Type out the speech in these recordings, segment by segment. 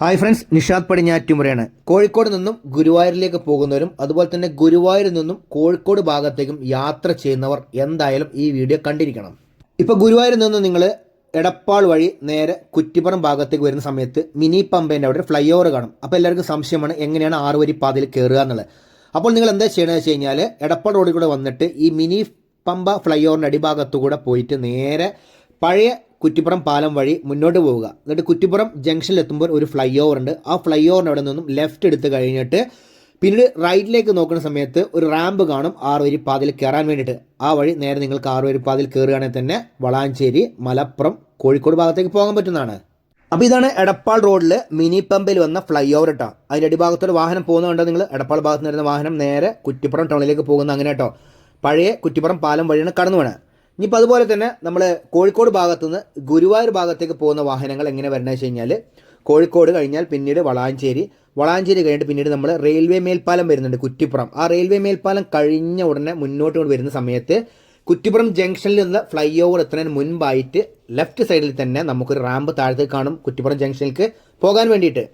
Hi friends Nishad പടിഞ്ഞാറ്റുമുറയാണ്. കോഴിക്കോട് നിന്നും ഗുരുവായൂരിലേക്ക് പോകുന്നവരും അതുപോലെ തന്നെ ഗുരുവായൂരിൽ നിന്നും കോഴിക്കോട് ഭാഗത്തേക്കും യാത്ര ചെയ്യുന്നവർ എന്തായാലും ഈ വീഡിയോ കണ്ടിരിക്കണം. ഇപ്പോൾ ഗുരുവായൂരിൽ നിന്ന് നിങ്ങൾ എടപ്പാൾ വഴി നേരെ കുറ്റിപ്പുറം ഭാഗത്തേക്ക് വരുന്ന സമയത്ത് മിനി പമ്പേന്റെ അവിടെ ഫ്ലൈ ഓവർ കാണും. അപ്പോൾ എല്ലാവർക്കും സംശയമാണ് എങ്ങനെയാണ് ആറുവരി പാതയിൽ കയറുക എന്നുള്ളത്. അപ്പോൾ നിങ്ങൾ എന്താ ചെയ്യണമെന്ന് വെച്ച് കഴിഞ്ഞാൽ എടപ്പാൾ റോഡിൽ കൂടെ വന്നിട്ട് ഈ മിനി പമ്പ ഫ്ലൈ ഓവറിന്റെ അടിഭാഗത്തുകൂടെ പോയിട്ട് നേരെ പഴയ കുറ്റിപ്പുറം പാലം വഴി മുന്നോട്ട് പോവുക. എന്നിട്ട് കുറ്റിപ്പുറം ജംഗ്ഷനിൽ എത്തുമ്പോൾ ഒരു ഫ്ലൈ ഓവർ ഉണ്ട്. ആ ഫ്ലൈ ഓവറിന്റെ അവിടെ നിന്നും ലെഫ്റ്റ് എടുത്ത് കഴിഞ്ഞിട്ട് പിന്നീട് റൈറ്റിലേക്ക് നോക്കുന്ന സമയത്ത് ഒരു റാമ്പ് കാണും. ആറ് വരി പാതയിൽ കയറാൻ വേണ്ടിയിട്ട്. ആ വഴി നേരെ നിങ്ങൾക്ക് ആറ് വരി പാതയിൽ കയറുകയാണെങ്കിൽ തന്നെ വളാഞ്ചേരി മലപ്പുറം കോഴിക്കോട് ഭാഗത്തേക്ക് പോകാൻ പറ്റുന്നതാണ്. അപ്പോൾ ഇതാണ് എടപ്പാൾ റോഡിൽ മിനി പമ്പിൽ വന്ന ഫ്ലൈ ഓവർ കേട്ടോ അതിന്റെ അടിഭാഗത്തോട് വാഹനം പോകുന്നുണ്ടോ നിങ്ങൾ എടപ്പാൾ ഭാഗത്ത് നിന്ന് വരുന്ന വാഹനം നേരെ കുറ്റിപ്പുറം ടൗണിലേക്ക് പോകുന്ന അങ്ങനെ കേട്ടോ പഴയ കുറ്റിപ്പുറം പാലം വഴിയാണ് കടന്നു വേണം ഇനിയിപ്പോൾ അതുപോലെ തന്നെ നമ്മൾ കോഴിക്കോട് ഭാഗത്തു നിന്ന് ഗുരുവായൂർ ഭാഗത്തേക്ക് പോകുന്ന വാഹനങ്ങൾ എങ്ങനെ വരണമെന്ന് വെച്ച് കഴിഞ്ഞാൽ കോഴിക്കോട് കഴിഞ്ഞാൽ പിന്നീട് വളാഞ്ചേരി. വളാഞ്ചേരി കഴിഞ്ഞിട്ട് പിന്നീട് നമ്മൾ റെയിൽവേ മേൽപ്പാലം വരുന്നുണ്ട് കുറ്റിപ്പുറം. ആ റെയിൽവേ മേൽപ്പാലം കഴിഞ്ഞ ഉടനെ മുന്നോട്ട് കൊണ്ട് വരുന്ന സമയത്ത് കുറ്റിപ്പുറം ജംഗ്ഷനിൽ നിന്ന് ഫ്ലൈ ഓവർ എത്തുന്നതിന് മുൻപായിട്ട് ലെഫ്റ്റ് സൈഡിൽ തന്നെ നമുക്കൊരു റാമ്പ് താഴത്തേക്ക് കാണും കുറ്റിപ്പുറം ജംഗ്ഷനിലേക്ക് പോകാൻ വേണ്ടിയിട്ട്.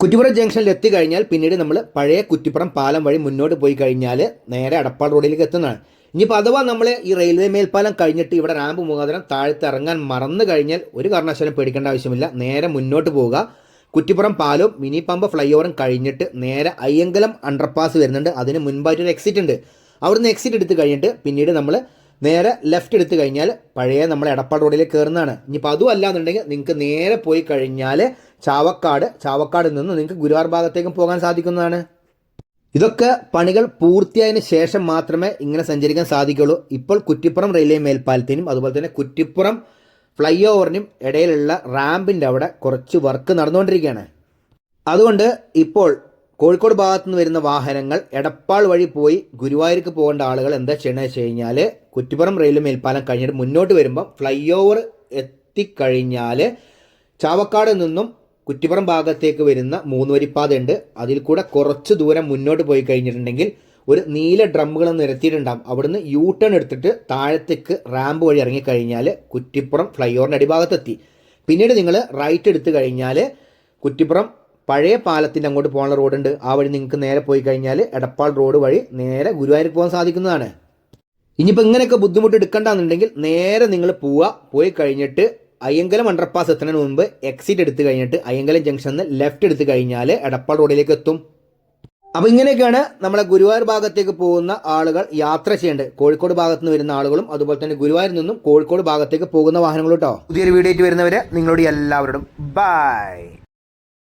കുറ്റിപ്പുറം ജംഗ്ഷനിൽ എത്തി കഴിഞ്ഞാൽ പിന്നീട് നമ്മൾ പഴയ കുറ്റിപ്പുറം പാലം വഴി മുന്നോട്ട് പോയി കഴിഞ്ഞാൽ നേരെ അടപ്പാൾ റോഡിലേക്ക് എത്തുന്നതാണ്. ഇനിയിപ്പോൾ അഥവാ നമ്മൾ ഈ റെയിൽവേ മേൽപ്പാലം കഴിഞ്ഞിട്ട് ഇവിടെ റാമ്പ് മുഖാന്തരം താഴത്ത് ഇറങ്ങാൻ മറന്നു കഴിഞ്ഞാൽ ഒരു കാരണവശാലും പേടിക്കേണ്ട ആവശ്യമില്ല. നേരെ മുന്നോട്ട് പോവുക. കുറ്റിപ്പുറം പാലവും മിനി പമ്പ് ഫ്ലൈഓവറും കഴിഞ്ഞിട്ട് നേരെ അയ്യങ്കലം അണ്ടർപാസ് വരുന്നുണ്ട്. അതിന് മുൻപായിട്ട് ഒരു എക്സിറ്റ് ഉണ്ട്. അവിടുന്ന് എക്സിറ്റ് എടുത്ത് കഴിഞ്ഞിട്ട് പിന്നീട് നമ്മൾ നേരെ ലെഫ്റ്റ് എടുത്ത് കഴിഞ്ഞാൽ പഴയ നമ്മൾ എടപ്പാട് റോഡിലേക്ക് കയറുന്നതാണ് ഇനിയിപ്പോൾ അതും അല്ലാന്നുണ്ടെങ്കിൽ നിങ്ങൾക്ക് നേരെ പോയി കഴിഞ്ഞാൽ ചാവക്കാട് ചാവക്കാട് നിന്ന് നിങ്ങൾക്ക് ഗുരുവാർ ഭാഗത്തേക്കും പോകാൻ സാധിക്കുന്നതാണ്. ഇതൊക്കെ പണികൾ പൂർത്തിയായതിന് ശേഷം മാത്രമേ ഇങ്ങനെ സഞ്ചരിക്കാൻ സാധിക്കുള്ളൂ ഇപ്പോൾ കുറ്റിപ്പുറം റെയിൽവേ മേൽപ്പാലത്തിനും അതുപോലെ തന്നെ കുറ്റിപ്പുറം ഫ്ലൈ ഓവറിനും ഇടയിലുള്ള റാമ്പിന്റെ അവിടെ കുറച്ച് വർക്ക് നടന്നുകൊണ്ടിരിക്കുകയാണ്. അതുകൊണ്ട് ഇപ്പോൾ കോഴിക്കോട് ഭാഗത്തു നിന്ന് വരുന്ന വാഹനങ്ങൾ എടപ്പാൾ വഴി പോയി ഗുരുവായൂർക്ക് പോകേണ്ട ആളുകൾ എന്താ ചെയ്യണമെന്ന് വെച്ച് കഴിഞ്ഞാൽ കുറ്റിപ്പുറം റെയിൽവേ മേൽപ്പാലം കഴിഞ്ഞിട്ട് മുന്നോട്ട് വരുമ്പോൾ ഫ്ലൈ ഓവർ എത്തിക്കഴിഞ്ഞാൽ ചാവക്കാട് നിന്നും കുറ്റിപ്പുറം ഭാഗത്തേക്ക് വരുന്ന മൂന്ന് വരിപ്പാതയുണ്ട് അതിൽ കൂടെ കുറച്ച് ദൂരം മുന്നോട്ട് പോയി കഴിഞ്ഞിട്ടുണ്ടെങ്കിൽ ഒരു നീല ഡ്രമ്മുകൾ നിരത്തിയിട്ടുണ്ടാകും അവിടുന്ന് യൂ ടേൺ എടുത്തിട്ട് താഴത്തേക്ക് റാമ്പ് വഴി ഇറങ്ങിക്കഴിഞ്ഞാൽ കുറ്റിപ്പുറം ഫ്ലൈ ഓവറിന്റെ അടിഭാഗത്തെത്തി. പിന്നീട് നിങ്ങൾ റൈറ്റ് എടുത്തു കഴിഞ്ഞാൽ കുറ്റിപ്പുറം പഴയ പാലത്തിന്റെ അങ്ങോട്ട് പോകുന്ന റോഡുണ്ട്. ആ വഴി നിങ്ങൾക്ക് നേരെ പോയി കഴിഞ്ഞാൽ എടപ്പാൾ റോഡ് വഴി നേരെ ഗുരുവായൂർ പോകാൻ സാധിക്കുന്നതാണ്. ഇനിയിപ്പോൾ ഇങ്ങനെയൊക്കെ ബുദ്ധിമുട്ട് എടുക്കണ്ടെന്നുണ്ടെങ്കിൽ നേരെ നിങ്ങൾ പോവുക. പോയി കഴിഞ്ഞിട്ട് അയ്യങ്കലം അണ്ടർപാസ് എത്തുന്നതിന് മുൻപ് എക്സിറ്റ് എടുത്തു കഴിഞ്ഞിട്ട് അയ്യങ്കലം ജംഗ്ഷനിൽ നിന്ന് ലെഫ്റ്റ് എടുത്തു കഴിഞ്ഞാൽ എടപ്പാൾ റോഡിലേക്ക് എത്തും. അപ്പോൾ ഇങ്ങനെയൊക്കെയാണ് നമ്മളെ ഗുരുവായൂർ ഭാഗത്തേക്ക് പോകുന്ന ആളുകൾ യാത്ര ചെയ്യേണ്ടത്. കോഴിക്കോട് ഭാഗത്ത് നിന്ന് വരുന്ന ആളുകളും അതുപോലെ തന്നെ ഗുരുവായൂരിൽ നിന്നും കോഴിക്കോട് ഭാഗത്തേക്ക് പോകുന്ന വാഹനങ്ങളും കേട്ടോ പുതിയൊരു വീഡിയോ ആയിട്ട് വരുന്നവരെ നിങ്ങളോട് എല്ലാവരോടും ബൈ